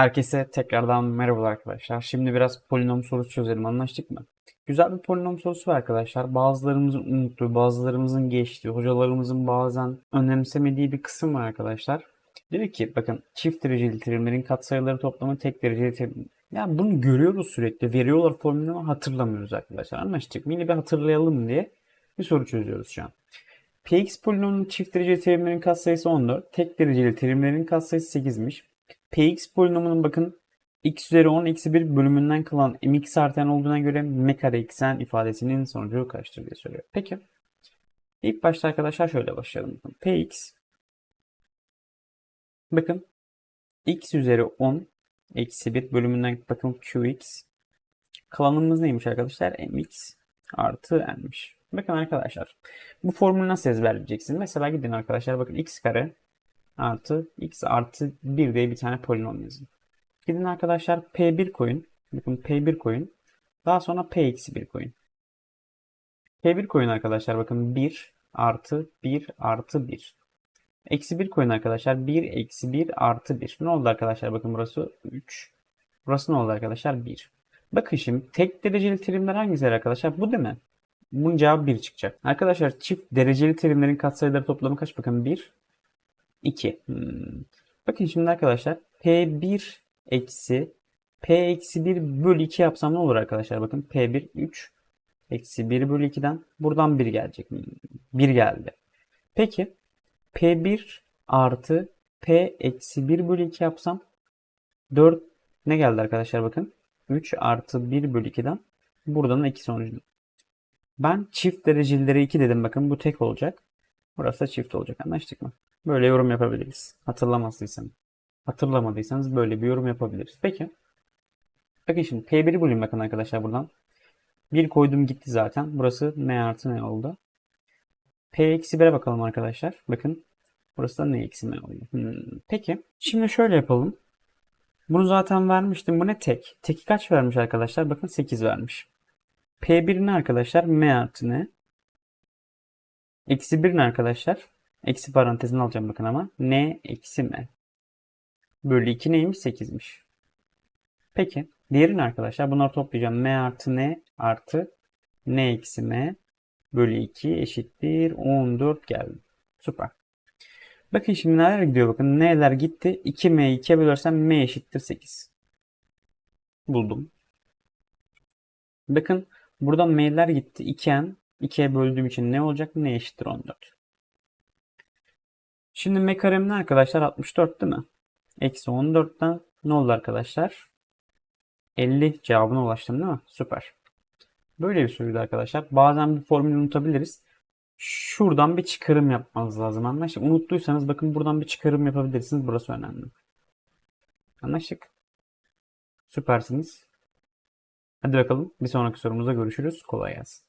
Herkese tekrardan merhaba arkadaşlar. Şimdi biraz polinom sorusu çözelim anlaştık mı? Güzel bir polinom sorusu var arkadaşlar. Bazılarımızın unuttuğu, bazılarımızın geçtiği, hocalarımızın bazen önemsemediği bir kısım var arkadaşlar. Dedi ki bakın çift dereceli terimlerin katsayıları toplamı tek dereceli terim. Ya bunu görüyoruz sürekli. Veriyorlar formülünü hatırlamıyoruz arkadaşlar. Anlaştık mı? Yine bir hatırlayalım diye bir soru çözüyoruz şu an. Px polinomunun çift dereceli terimlerin katsayısı 14. Tek dereceli terimlerin katsayısı 8'miş. Px polinomunun bakın x üzeri 10 eksi 1 bölümünden kalan mx artan olduğuna göre m kare eksen ifadesinin sonucu kaçtır diye soruyor. Peki. İlk başta arkadaşlar şöyle başlayalım. Px bakın x üzeri 10 eksi 1 bölümünden bakın qx kalanımız neymiş arkadaşlar? mx artı n'miş. Bakın arkadaşlar bu formülü nasıl ezberleyeceksiniz? Mesela gidin arkadaşlar bakın x kare artı x artı 1 diye bir tane polinom yazın. Gidin arkadaşlar P1 koyun. Bakın P1 koyun. Daha sonra P eksi 1 koyun. P1 koyun arkadaşlar bakın 1 artı 1 artı 1. Eksi 1 koyun arkadaşlar 1 eksi 1 artı 1. Ne oldu arkadaşlar bakın burası 3. Burası ne oldu arkadaşlar 1. Bakın şimdi tek dereceli terimler hangisiler arkadaşlar? Bu değil mi? Bunun cevabı 1 çıkacak. Arkadaşlar çift dereceli terimlerin katsayıları toplamı kaç? Bakın 1, 2. Hmm. Bakın şimdi arkadaşlar P1 eksi P eksi 1 bölü 2 yapsam ne olur arkadaşlar? Bakın P1 3 eksi 1 bölü 2'den buradan 1 gelecek. 1 geldi. Peki P1 artı P eksi 1 bölü 2 yapsam 4 ne geldi arkadaşlar bakın. 3 artı 1 bölü 2'den buradan 2 sonucu. Ben çift derecelilere 2 dedim bakın bu tek olacak. Burası da çift olacak anlaştık mı? Böyle yorum yapabiliriz. Hatırlamazsıysanız. Hatırlamadıysanız böyle bir yorum yapabiliriz. Peki. Bakın şimdi P1'i bulayım bakın arkadaşlar buradan. 1 koydum gitti zaten. Burası n artı n oldu. P eksi 1'e bakalım arkadaşlar. Bakın. Burası da n eksi n oluyor. Hmm. Peki. Şimdi şöyle yapalım. Bunu zaten vermiştim. Bu ne tek? Teki kaç vermiş arkadaşlar? Bakın 8 vermiş. P1 ne arkadaşlar? m artı n. Eksi 1 ne arkadaşlar? Eksi parantezini alacağım bakın ama. N eksi m. Bölü 2 neymiş? 8'miş. Peki. Diğerini arkadaşlar bunları toplayacağım. M artı N artı N eksi M bölü 2 eşittir 14 geldi. Süper. Bakın şimdi neler gidiyor bakın. N'ler gitti. 2M 2'ye bölersem M eşittir 8. Buldum. Bakın burada M'ler gitti. 2N 2'ye böldüğüm için ne olacak? N eşittir 14. Şimdi M karem ne arkadaşlar? 64 değil mi? Eksi 14'ten ne oldu arkadaşlar? 50 cevabına ulaştım değil mi? Süper. Böyle bir soruydu arkadaşlar. Bazen bir formülü unutabiliriz. Şuradan bir çıkarım yapmanız lazım. Anlaştık. Unuttuysanız bakın buradan bir çıkarım yapabilirsiniz. Burası önemli. Anlaştık. Süpersiniz. Hadi bakalım. Bir sonraki sorumuzda görüşürüz. Kolay gelsin.